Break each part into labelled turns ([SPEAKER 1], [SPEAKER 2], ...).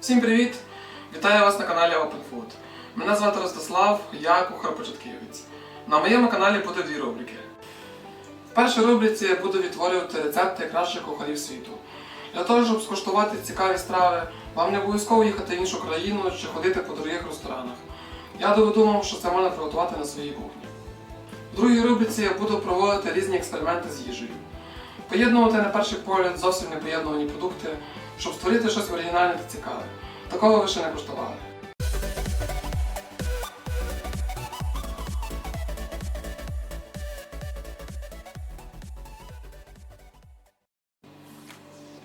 [SPEAKER 1] Всім привіт! Вітаю вас на каналі Open Food. Мене звати Ростислав, я кухар-початківець. На моєму каналі буде дві рубрики. В першій рубриці я буду відтворювати рецепти кращих кухарів світу. Для того, щоб скуштувати цікаві страви, вам не обов'язково їхати в іншу країну чи ходити по дорогих ресторанах. Я доведу що це можна приготувати на своїй кухні. В другій рубриці я буду проводити різні експерименти з їжею. Поєднувати на перший погляд зовсім непоєднувані продукти, щоб створити щось оригінальне та цікаве. Такого ви ще не куштували.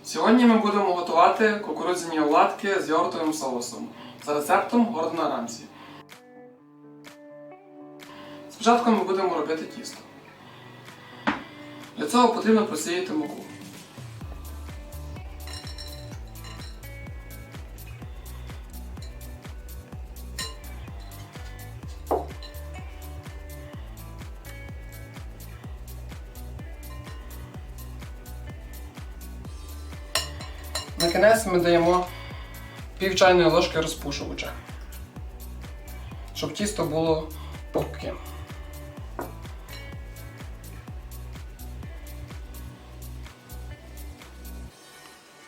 [SPEAKER 1] Сьогодні ми будемо готувати кукурудзяні оладки з йогуртовим соусом за рецептом Гордона Рамсі. Спочатку ми будемо робити тісто. Для цього потрібно просіяти муку. Кінець ми даємо пів чайної ложки розпушувача, щоб тісто було пухким.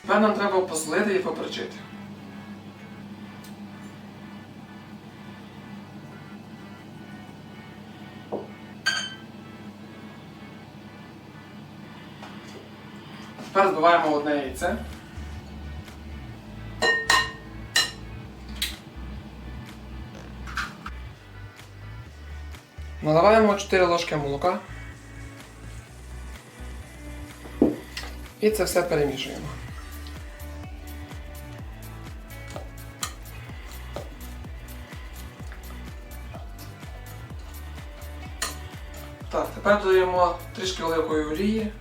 [SPEAKER 1] Тепер нам треба посолити і поперчити. Тепер збиваємо одне яйце. Наливаємо 4 ложки молока. І це все перемішуємо. Так, тепер додаємо трішки оливкової олії.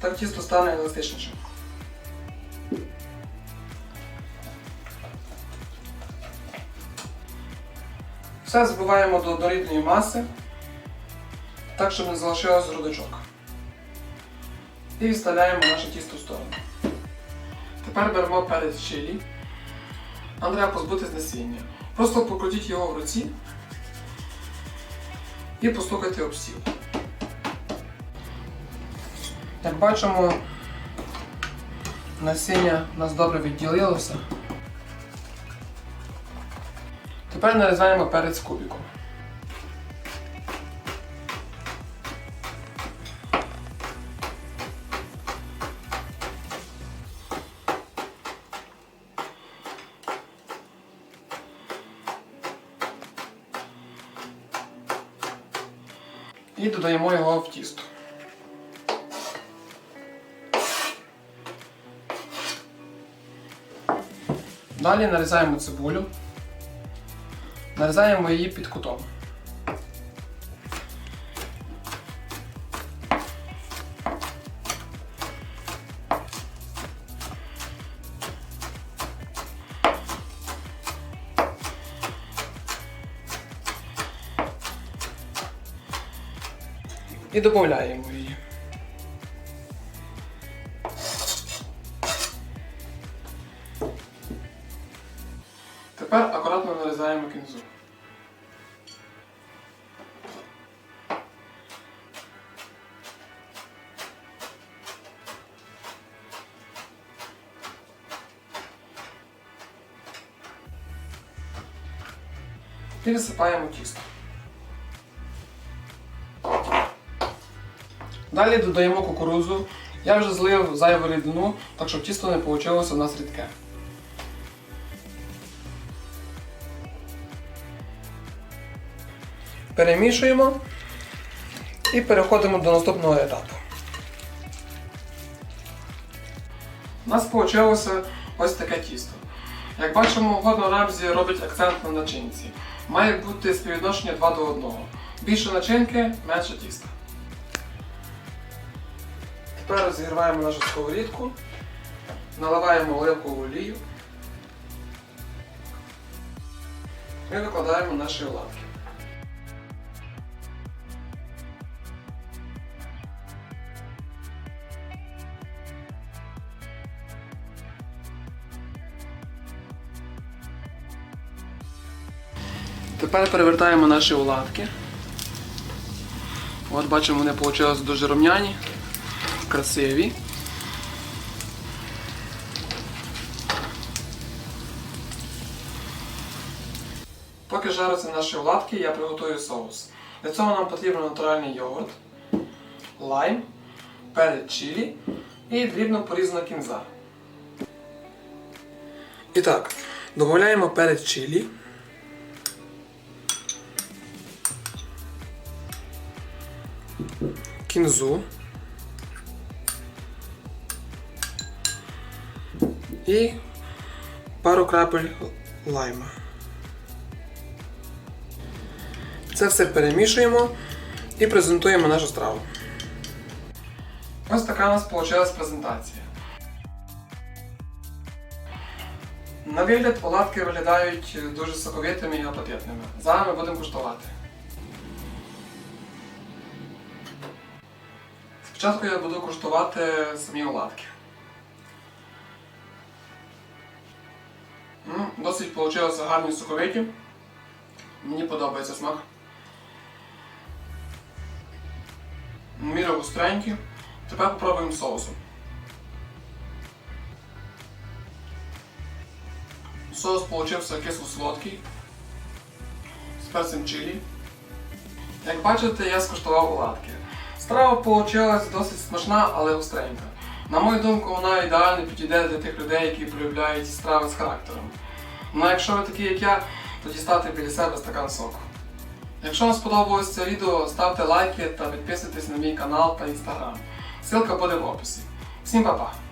[SPEAKER 1] Так тісто стане еластичнішим. Все збиваємо до однорідної маси, так, щоб не залишилось грудочок. І відставляємо наше тісто в сторону. Тепер беремо перець чилі. Нам треба позбутись насіння. Просто покрутіть його в руці і постукайте об стіл. Як бачимо, насіння у нас добре відділилося. Тепер нарізаємо перець кубиком. І додаємо його в тісто. Далі нарізаємо цибулю. Нарізаємо її під кутом. І додаємо її. Тепер акуратно нарізаємо кінзу. І висипаємо тісто. Далі додаємо кукурудзу. Я вже злив зайву рідину, так щоб тісто не вийшло у нас рідке. Перемішуємо і переходимо до наступного етапу. У нас вийшло ось таке тісто. Як бачимо, Гордон Рамзі робить акцент на начинці. Має бути співвідношення 2 до 1. Більше начинки, менше тіста. Тепер розігріваємо нашу сковорідку, наливаємо оливкову олію і викладаємо наші оладки. Тепер перевертаємо наші оладки. От бачимо, вони вийшли дуже рум'яні, красиві. Поки жаряться наші оладки, я приготую соус. Для цього нам потрібен натуральний йогурт, лайм, перець чилі і дрібно порізана кінза. І так, додаємо перець чилі. Кінзу. І пару крапель лайма. Це все перемішуємо і презентуємо нашу страву. Ось така у нас вийшла презентація. На вигляд оладки виглядають дуже соковитими і апетитними. Зараз ми будемо куштувати. Спочатку я буду куштувати самі оладки. М, Досить вийшло гарні соковиті. Мені подобається смак. Міра густренькі. Тепер попробуємо соусу. Соус получився кисло-солодкий. З перцем чилі. Як бачите, я скуштував оладки. Страва вийшла досить смачна, але густренька. На мою думку, вона ідеально підійде для тих людей, які полюбляють страви з характером. Ну а якщо ви такі, як я, то дістати біля себе стакан соку. Якщо вам сподобалось це відео, ставте лайки та підписуйтесь на мій канал та інстаграм. Ссылка буде в описі. Всім па-па!